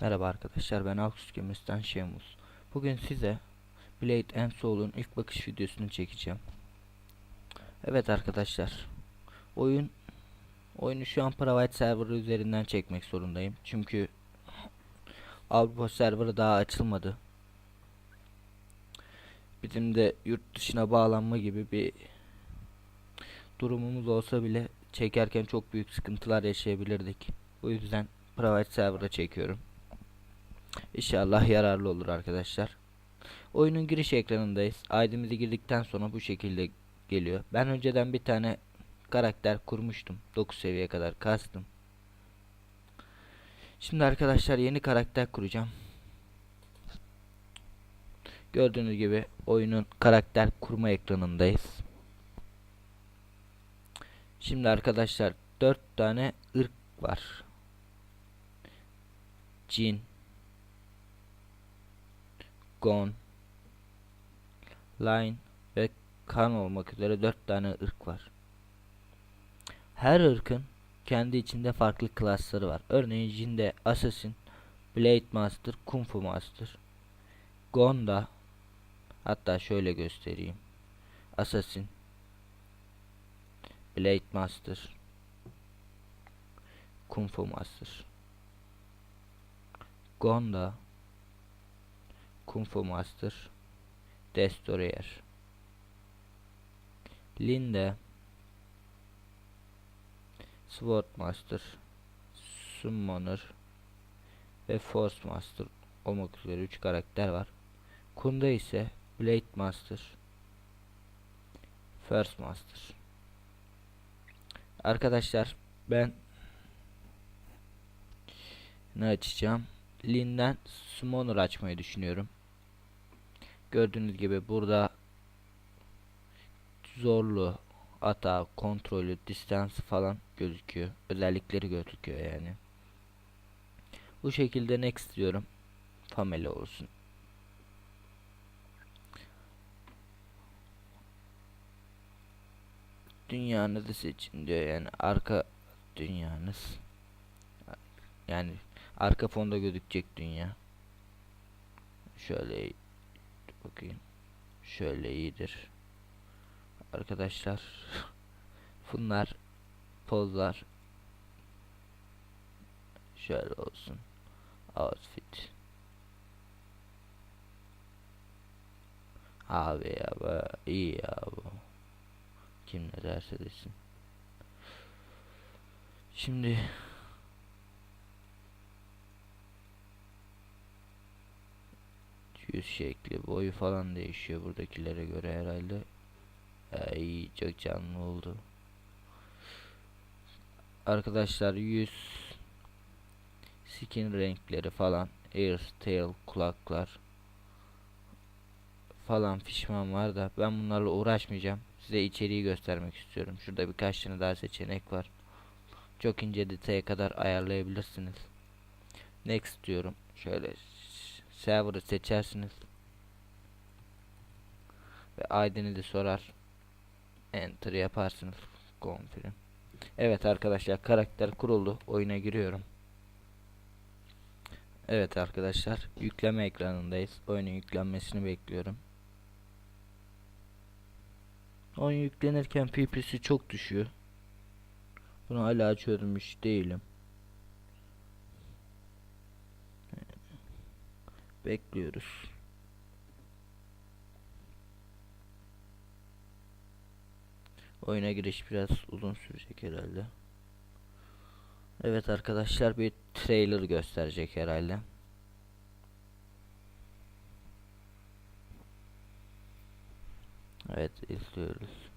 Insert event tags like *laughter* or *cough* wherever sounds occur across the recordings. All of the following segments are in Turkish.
Merhaba arkadaşlar ben Alkus Gemisi'den Şemus. Bugün size Blade and Soul'un ilk bakış videosunu çekeceğim. Evet arkadaşlar. Oyun oyunu şu an private server üzerinden çekmek zorundayım. Çünkü Avrupa serverı daha açılmadı. Bizim de yurt dışına bağlanma gibi bir durumumuz olsa bile çekerken çok büyük sıkıntılar yaşayabilirdik. Bu yüzden private server'a çekiyorum. İnşallah yararlı olur arkadaşlar. Oyunun giriş ekranındayız. ID'mizi girdikten sonra bu şekilde geliyor. Ben önceden bir tane karakter kurmuştum. 9 seviye kadar kastım. Şimdi arkadaşlar yeni karakter kuracağım. Gördüğünüz gibi oyunun karakter kurma ekranındayız. Şimdi arkadaşlar 4 tane ırk var. Cin, Gon, Line ve Kan olmak üzere 4 tane ırk var. Her ırkın kendi içinde farklı klasları var. Örneğin Jin'de Assassin, Blade Master, Kung Fu Master. Gon'da hatta şöyle göstereyim. Assassin, Blade Master, Kung Fu Master. Gon'da Kung Fu Master, Destroyer. Linde, Sword Master, Summoner ve Force Master olmak üzere 3 karakter var. Kunda ise Blade Master, First Master. Arkadaşlar ben ne açacağım? Lin'den Summoner açmayı düşünüyorum. Gördüğünüz gibi burada zorlu, ata, kontrolü, distansı falan gözüküyor. Özellikleri gözüküyor yani. Bu şekilde next diyorum. Family olsun. Dünyanızı seçin diyor yani arka dünyanız. Yani arka fonda gözükecek dünya. Şöyle bakayım. Şöyle iyidir. Arkadaşlar *laughs* bunlar pozlar şöyle olsun. Outfit. Abi ya bu iyi ya bu. Kim ne derse desin. Şimdi yüz şekli, boyu falan değişiyor buradakilere göre herhalde. Ay çok canlı oldu. Arkadaşlar yüz skin renkleri falan, ears, tail, kulaklar falan fişman var da ben bunlarla uğraşmayacağım. Size içeriği göstermek istiyorum. Şurada birkaç tane daha seçenek var. Çok ince detaya kadar ayarlayabilirsiniz. Next diyorum. Şöyle server'ı seçersiniz. Ve ID'nizi sorar. Enter yaparsınız. Confirm. Evet arkadaşlar karakter kuruldu. Oyuna giriyorum. Evet arkadaşlar yükleme ekranındayız. Oyunun yüklenmesini bekliyorum. Oyun yüklenirken PP'si çok düşüyor. Bunu hala çözmüş değilim. Bekliyoruz. Oyuna giriş biraz uzun sürecek herhalde. Evet arkadaşlar bir trailer gösterecek herhalde. Evet izliyoruz.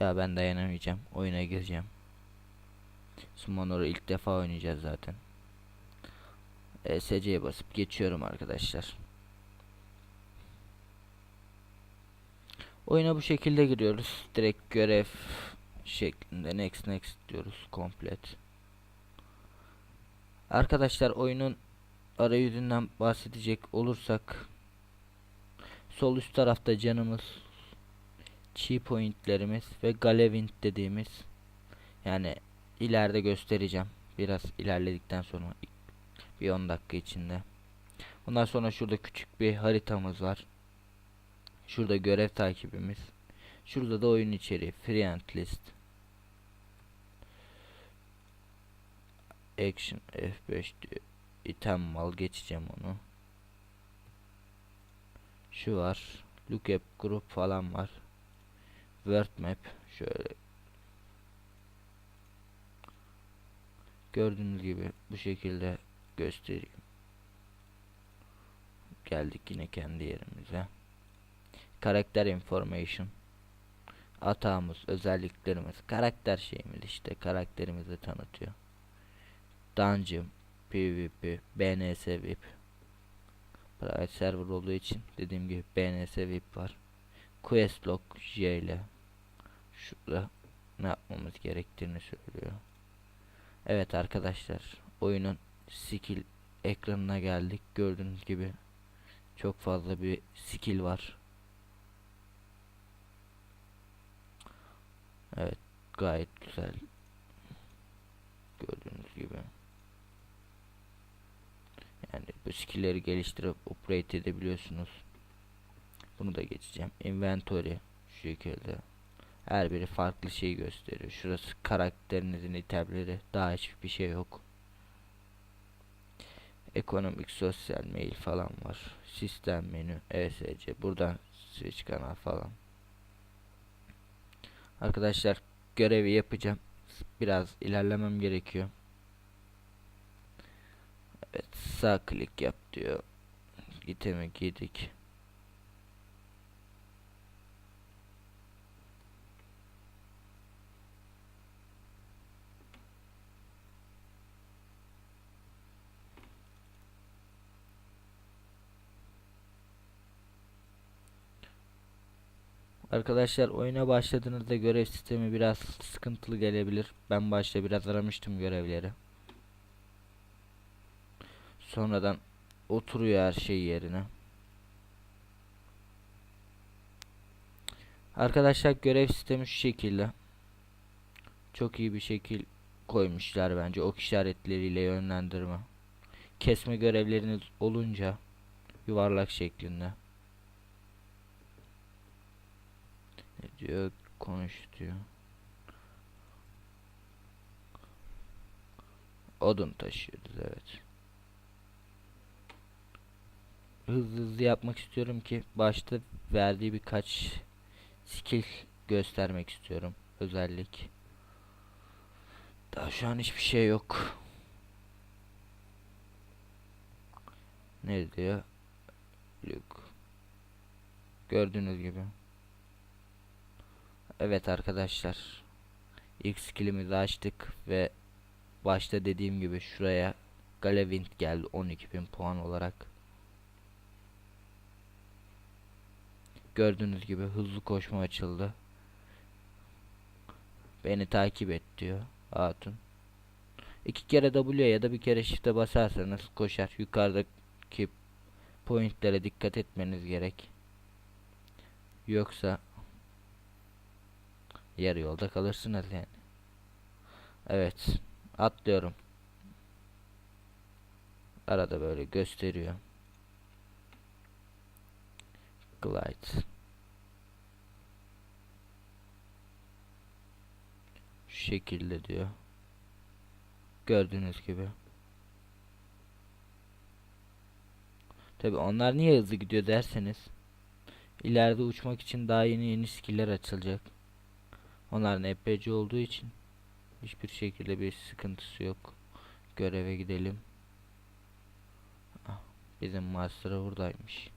Ya ben dayanamayacağım. Oyuna gireceğim. Summoner'ı ilk defa oynayacağız zaten. ESC'ye basıp geçiyorum arkadaşlar. Oyuna bu şekilde giriyoruz. Direkt görev şeklinde next next diyoruz. Komplet. Arkadaşlar oyunun arayüzünden bahsedecek olursak sol üst tarafta canımız chi pointlerimiz ve galevint dediğimiz yani ileride göstereceğim Biraz ilerledikten sonra bir 10 dakika içinde. Ondan sonra şurada küçük bir haritamız var. Şurada görev takibimiz. Şurada da oyun içeriği. Free and list. Action F5 diyor. item mal geçeceğim onu. Şu var. Lookup grup falan var. Word map şöyle gördüğünüz gibi bu şekilde göstereyim. Geldik yine kendi yerimize. Karakter information. Atağımız, özelliklerimiz, karakter şeyimiz işte karakterimizi tanıtıyor. Dungeon, PvP, BNS VIP. Private server olduğu için dediğim gibi BNS VIP var. Quest log J ile şurada ne yapmamız gerektiğini söylüyor. Evet arkadaşlar oyunun skill ekranına geldik. Gördüğünüz gibi çok fazla bir skill var. Evet gayet güzel. Gördüğünüz gibi. Yani bu skill'leri geliştirip upgrade edebiliyorsunuz. Bunu da geçeceğim. Inventory şu şekilde. Her biri farklı şey gösteriyor. Şurası karakterinizin itemleri. Daha hiçbir şey yok. Ekonomik, sosyal, mail falan var. Sistem menü, ESC. Buradan switch kanal falan. Arkadaşlar görevi yapacağım. Biraz ilerlemem gerekiyor. Evet sağ klik yap diyor. İtemi giydik. Arkadaşlar oyuna başladığınızda görev sistemi biraz sıkıntılı gelebilir. Ben başta biraz aramıştım görevleri. Sonradan oturuyor her şey yerine. Arkadaşlar görev sistemi şu şekilde. Çok iyi bir şekil koymuşlar bence ok işaretleriyle yönlendirme. Kesme görevleriniz olunca yuvarlak şeklinde. Ne diyor? Konuş diyor. Odun taşıyoruz evet. Hızlı hızlı yapmak istiyorum ki başta verdiği birkaç skill göstermek istiyorum. Özellik. Daha şu an hiçbir şey yok. Ne diyor? Look. Gördüğünüz gibi. Evet arkadaşlar. İlk skillimizi açtık ve başta dediğim gibi şuraya Galewind geldi 12.000 puan olarak. Gördüğünüz gibi hızlı koşma açıldı. Beni takip et diyor Hatun. İki kere W ya da bir kere shift'e basarsanız koşar. Yukarıdaki pointlere dikkat etmeniz gerek. Yoksa yarı yolda kalırsınız yani. Evet. Atlıyorum. Arada böyle gösteriyor. Glide. Şu şekilde diyor. Gördüğünüz gibi. Tabi onlar niye hızlı gidiyor derseniz ileride uçmak için daha yeni yeni skiller açılacak. Onların epeyce olduğu için hiçbir şekilde bir sıkıntısı yok. Göreve gidelim. Ah, bizim master buradaymış.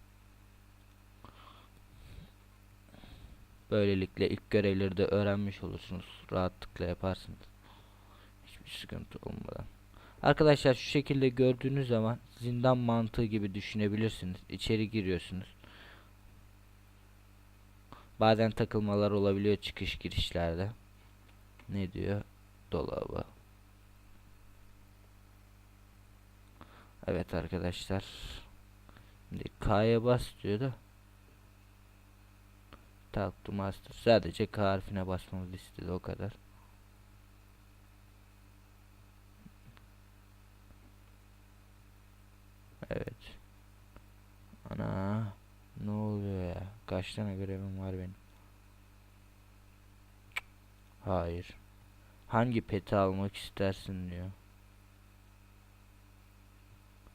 Böylelikle ilk görevleri de öğrenmiş olursunuz. Rahatlıkla yaparsınız. Hiçbir sıkıntı olmadan. Arkadaşlar şu şekilde gördüğünüz zaman zindan mantığı gibi düşünebilirsiniz. İçeri giriyorsunuz. Bazen takılmalar olabiliyor çıkış girişlerde. Ne diyor? Dolabı. Evet arkadaşlar. Şimdi K'ya bas diyordu. Talk to master. Sadece K harfine basmamız istedi o kadar. Evet. Ana. Kaç tane görevim var benim? Hayır. Hangi peti almak istersin diyor.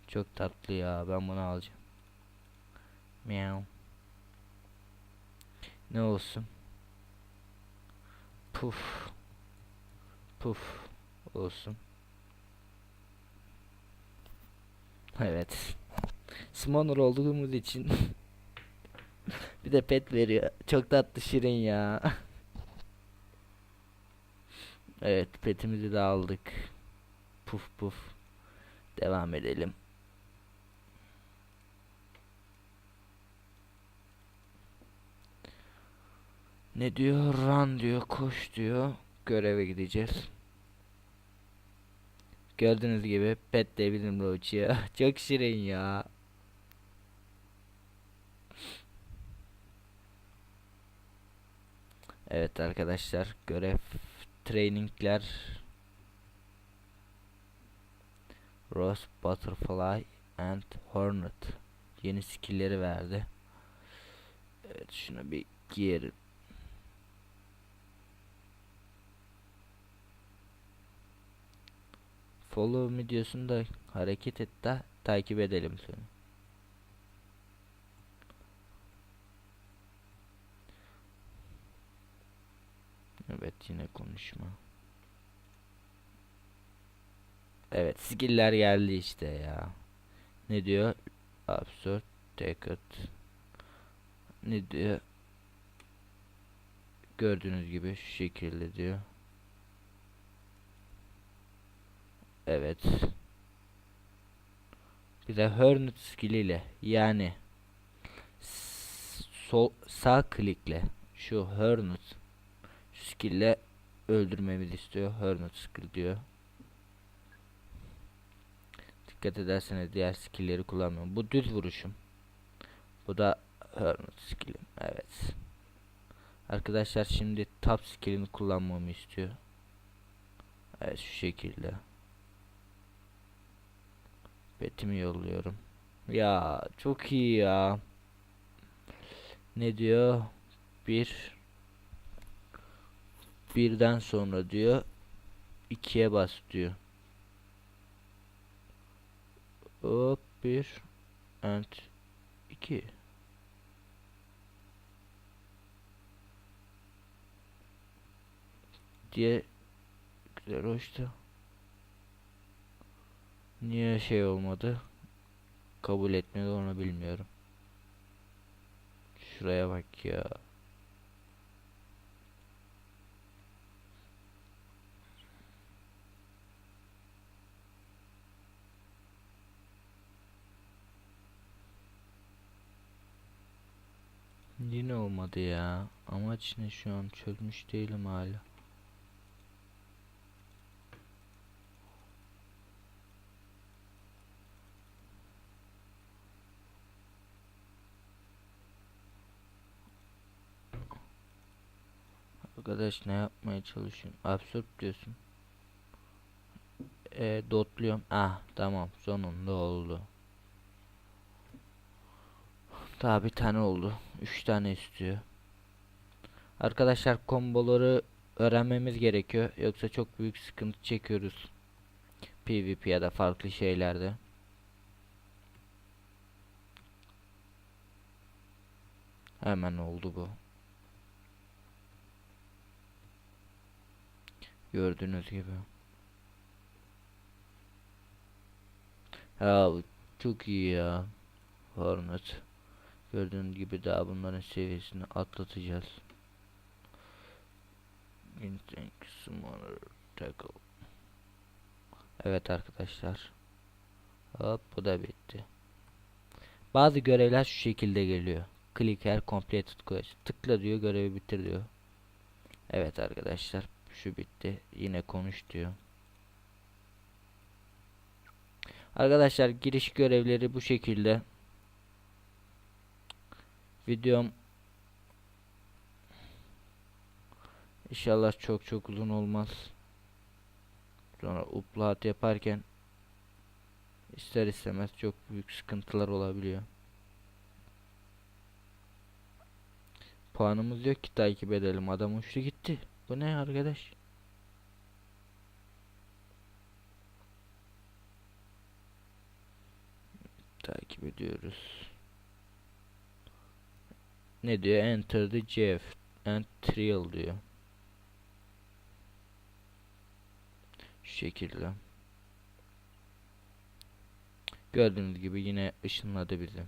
Çok tatlı ya. Ben bunu alacağım. Meow. Ne olsun? Puf. Puf olsun. Evet. *laughs* Summoner olduğumuz için *laughs* bir de pet veriyor. Çok tatlı şirin ya. *laughs* evet petimizi de aldık. Puf puf. Devam edelim. Ne diyor? Run diyor, koş diyor. Göreve gideceğiz. Gördüğünüz gibi pet de bizimle uçuyor. Çok şirin ya. Evet arkadaşlar görev trainingler Rose Butterfly and Hornet yeni skill'leri verdi. Evet şunu bir giyerim. Follow me diyorsun da hareket et de takip edelim seni. Evet yine konuşma. Evet skill'ler geldi işte ya. Ne diyor? Absurd Ticket. Ne diyor? Gördüğünüz gibi şu şekilde diyor. Evet. Bir de Hornet skill yani sol sağ klikle şu Hornet skill ile öldürmemizi istiyor. Hornet skill diyor. Dikkat ederseniz diğer skill'leri kullanmıyorum. Bu düz vuruşum. Bu da Hornet skill'im. Evet. Arkadaşlar şimdi top skill'ini kullanmamı istiyor. Evet şu şekilde. Betimi yolluyorum. Ya çok iyi ya. Ne diyor? Bir birden sonra diyor ikiye bas diyor. Hop bir and iki. diye güzel hoştu. Niye şey olmadı? Kabul etmedi onu bilmiyorum. Şuraya bak ya. Yine olmadı ya. Amaç ne şu an çözmüş değilim hala. Arkadaş ne yapmaya çalışıyorsun? Absurd diyorsun. E, dotluyorum. Ah tamam sonunda oldu. Daha bir tane oldu. Üç tane istiyor. Arkadaşlar komboları öğrenmemiz gerekiyor. Yoksa çok büyük sıkıntı çekiyoruz. PvP ya da farklı şeylerde. Hemen oldu bu. Gördüğünüz gibi. Ya çok iyi ya. Hornet. Gördüğünüz gibi daha bunların seviyesini atlatacağız. Instinct Summoner Tackle. Evet arkadaşlar. Hop bu da bitti. Bazı görevler şu şekilde geliyor. Click here completed quest. Tıkla diyor görevi bitir diyor. Evet arkadaşlar şu bitti. Yine konuş diyor. Arkadaşlar giriş görevleri bu şekilde. Videom İnşallah çok çok uzun olmaz. Sonra upload yaparken ister istemez çok büyük sıkıntılar olabiliyor. Puanımız yok ki takip edelim. Adam uçtu gitti. Bu ne arkadaş? Takip ediyoruz. Ne diyor? Enter the Jeff. And trial diyor. Şu şekilde. Gördüğünüz gibi yine ışınladı bizi.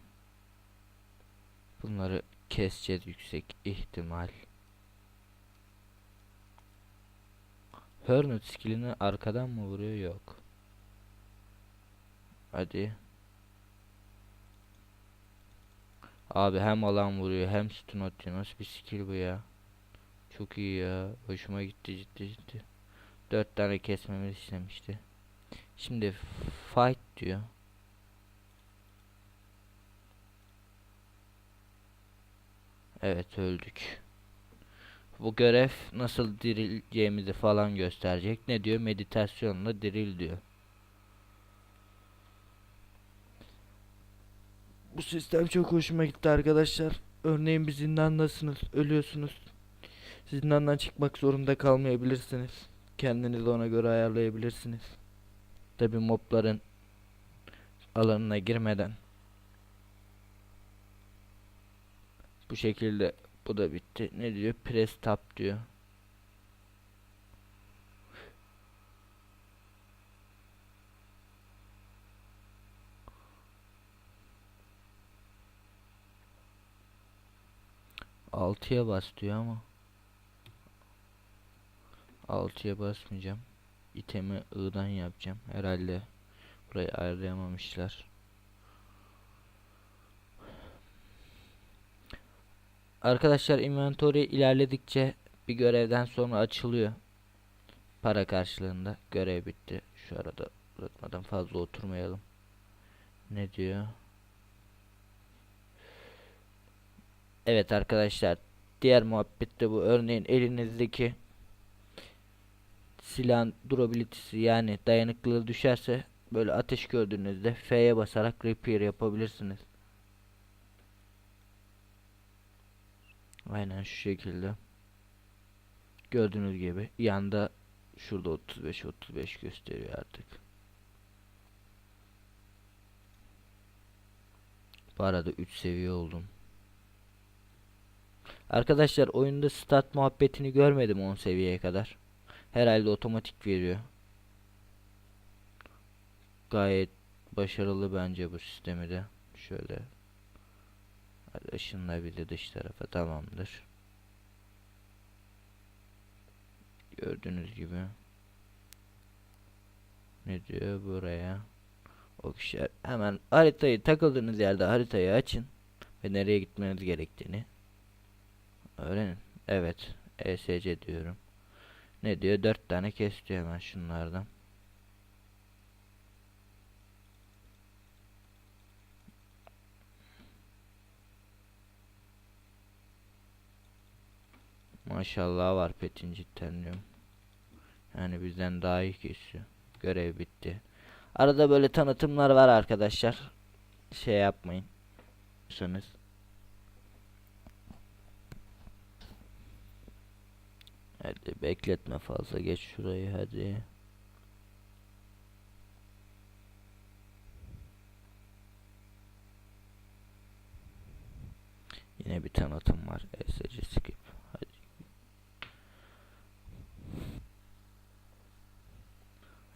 Bunları keseceğiz yüksek ihtimal. Hernet skillini arkadan mı vuruyor? Yok. Hadi. Abi hem alan vuruyor hem stun atıyor. Nasıl bir skill bu ya? Çok iyi ya. Hoşuma gitti ciddi ciddi. Dört tane kesmemiz istemişti. Şimdi fight diyor. Evet öldük. Bu görev nasıl dirileceğimizi falan gösterecek. Ne diyor? Meditasyonla diril diyor. Bu sistem çok hoşuma gitti arkadaşlar. Örneğin bir zindandasınız, ölüyorsunuz. Zindandan çıkmak zorunda kalmayabilirsiniz. Kendinizi ona göre ayarlayabilirsiniz. Tabi mobların alanına girmeden. Bu şekilde bu da bitti. Ne diyor? Press tab diyor. Altıya bas diyor ama. Altıya basmayacağım. İtemi I'dan yapacağım. Herhalde burayı ayarlayamamışlar. Arkadaşlar inventory ilerledikçe bir görevden sonra açılıyor. Para karşılığında görev bitti. Şu arada uzatmadan fazla oturmayalım. Ne diyor? Evet arkadaşlar diğer muhabbette bu örneğin elinizdeki silahın durability'si yani dayanıklılığı düşerse böyle ateş gördüğünüzde F'ye basarak repair yapabilirsiniz. Aynen şu şekilde. Gördüğünüz gibi yanda şurada 35 35 gösteriyor artık. Bu arada 3 seviye oldum. Arkadaşlar oyunda stat muhabbetini görmedim 10 seviyeye kadar. Herhalde otomatik veriyor. Gayet başarılı bence bu sistemi de. Şöyle. Hadi ışınla bir de dış tarafa tamamdır. Gördüğünüz gibi. Ne diyor buraya? O kişiler hemen haritayı takıldığınız yerde haritayı açın ve nereye gitmeniz gerektiğini öğrenin. Evet. ESC diyorum. Ne diyor? Dört tane kes diyor hemen şunlardan. Maşallah var petin cidden diyorum. Yani bizden daha iyi kesiyor. Görev bitti. Arada böyle tanıtımlar var arkadaşlar. Şey yapmayın. Sanız. Hadi bekletme fazla geç şurayı hadi. Yine bir tanıtım var. ESC skip. Hadi.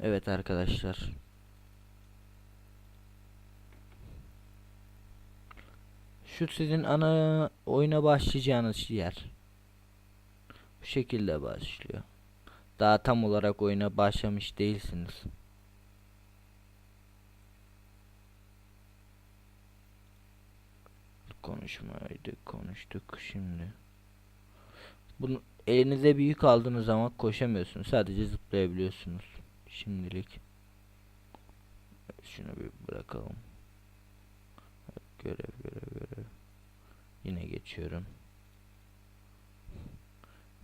Evet arkadaşlar. Şu sizin ana oyuna başlayacağınız yer. Bu şekilde başlıyor. Daha tam olarak oyuna başlamış değilsiniz. Konuşmaydı, konuştuk şimdi. Bunu elinize bir yük aldığınız zaman koşamıyorsunuz. Sadece zıplayabiliyorsunuz. Şimdilik. Şunu bir bırakalım. Görev, görev, görev. Yine geçiyorum.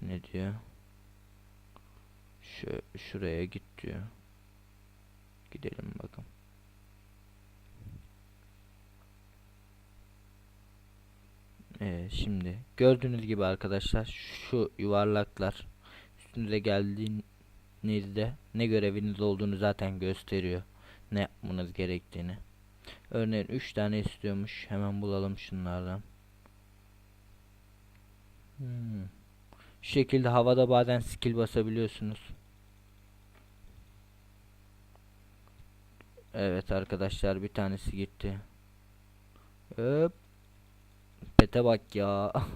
Ne diyor? Şu şuraya git diyor. Gidelim bakalım. Ee, şimdi gördüğünüz gibi arkadaşlar şu yuvarlaklar üstünüze geldiğinizde ne göreviniz olduğunu zaten gösteriyor. Ne yapmanız gerektiğini. Örneğin 3 tane istiyormuş. Hemen bulalım şunlardan. Hmm. Şu şekilde havada bazen skill basabiliyorsunuz. Evet arkadaşlar bir tanesi gitti. Hop. Pete bak ya. *laughs*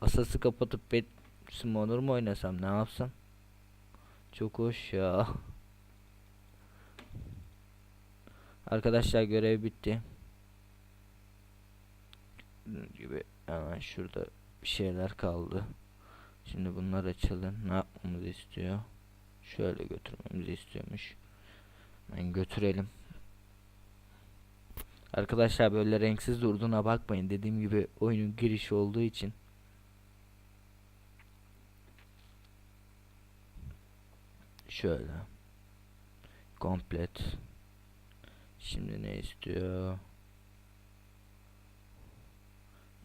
Asası kapatıp pet Summoner mu oynasam ne yapsam? Çok hoş ya. Arkadaşlar görev bitti. Gibi hemen şurada bir şeyler kaldı. Şimdi bunlar açılın. Ne yapmamızı istiyor? Şöyle götürmemizi istiyormuş. Ben götürelim. Arkadaşlar böyle renksiz durduğuna bakmayın. Dediğim gibi oyunun girişi olduğu için. Şöyle. Komplet. Şimdi ne istiyor?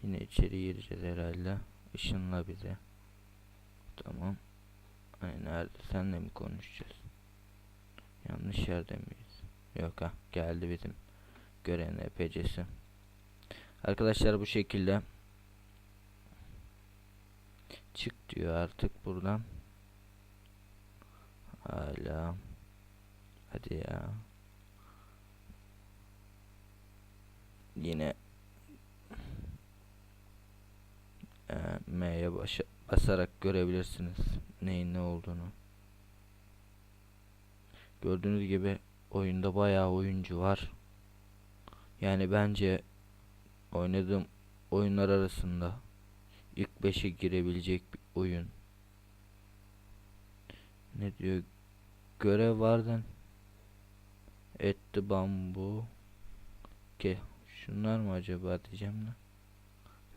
Yine içeri gireceğiz herhalde. Işınla bize. Tamam. Ay nerede? Senle mi konuşacağız? Yanlış yerde miyiz? Yok ha geldi bizim görev NPC'si. Arkadaşlar bu şekilde çık diyor artık buradan. Hala. Hadi ya. Yine e, M'ye basarak görebilirsiniz neyin ne olduğunu. Gördüğünüz gibi oyunda bayağı oyuncu var. Yani bence oynadığım oyunlar arasında ilk 5'e girebilecek bir oyun. Ne diyor? Görev vardı. Etti bambu. Ke şunlar mı acaba diyeceğim de.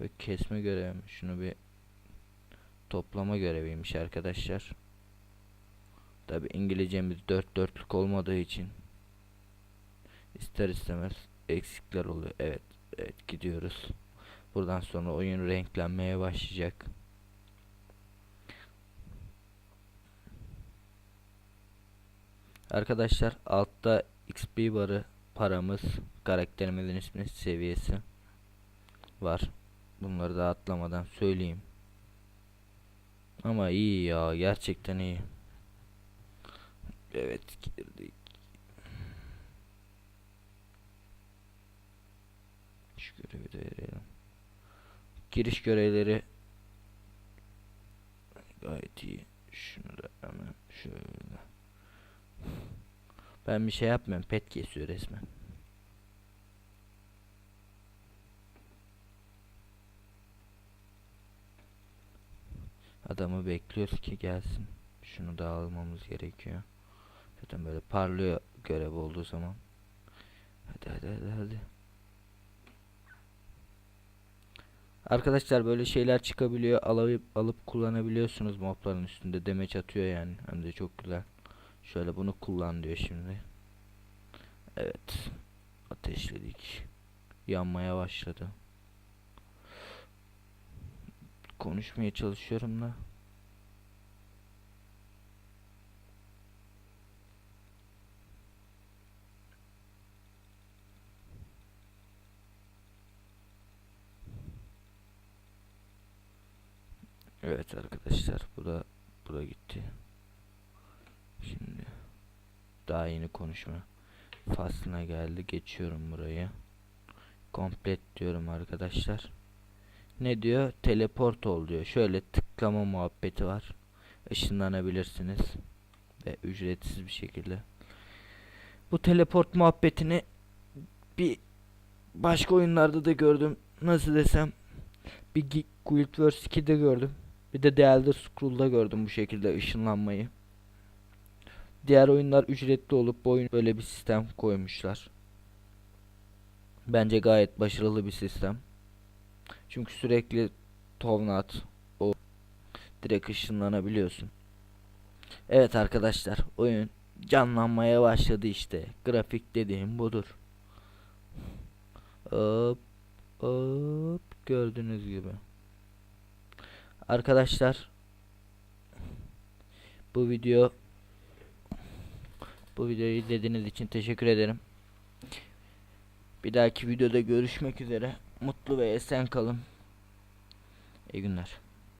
Ve kesme görevi mi? Şunu bir toplama göreviymiş arkadaşlar. Tabi İngilizcemiz dört dörtlük olmadığı için ister istemez eksikler oluyor. Evet, evet gidiyoruz. Buradan sonra oyun renklenmeye başlayacak. Arkadaşlar altta XP barı paramız karakterimizin ismi seviyesi var. Bunları da atlamadan söyleyeyim. Ama iyi ya gerçekten iyi. Evet girdik. Şu görevi de verelim. Giriş görevleri gayet iyi. Şunu da hemen şöyle. Ben bir şey yapmıyorum. Pet kesiyor resmen. Adamı bekliyoruz ki gelsin. Şunu da almamız gerekiyor. Zaten böyle parlıyor görev olduğu zaman. Hadi hadi hadi hadi. Arkadaşlar böyle şeyler çıkabiliyor. Alıp alıp kullanabiliyorsunuz mobların üstünde. Demeç atıyor yani. Hem de çok güzel. Şöyle bunu kullan diyor şimdi. Evet. Ateşledik. Yanmaya başladı. Konuşmaya çalışıyorum da. Evet arkadaşlar bu da bu da gitti. Şimdi daha yeni konuşma faslına geldi. Geçiyorum burayı. Komplet diyorum arkadaşlar. Ne diyor? Teleport ol diyor. Şöyle tıklama muhabbeti var. Işınlanabilirsiniz ve ücretsiz bir şekilde. Bu teleport muhabbetini bir başka oyunlarda da gördüm. Nasıl desem bir Guild Wars 2'de gördüm. Bir de The Elder Scroll'da gördüm bu şekilde ışınlanmayı. Diğer oyunlar ücretli olup bu oyun böyle bir sistem koymuşlar. Bence gayet başarılı bir sistem. Çünkü sürekli tovnat o direkt ışınlanabiliyorsun. Evet arkadaşlar oyun canlanmaya başladı işte. Grafik dediğim budur. Hop Hop gördüğünüz gibi. Arkadaşlar bu video bu videoyu izlediğiniz için teşekkür ederim. Bir dahaki videoda görüşmek üzere. Mutlu ve esen kalın. İyi günler.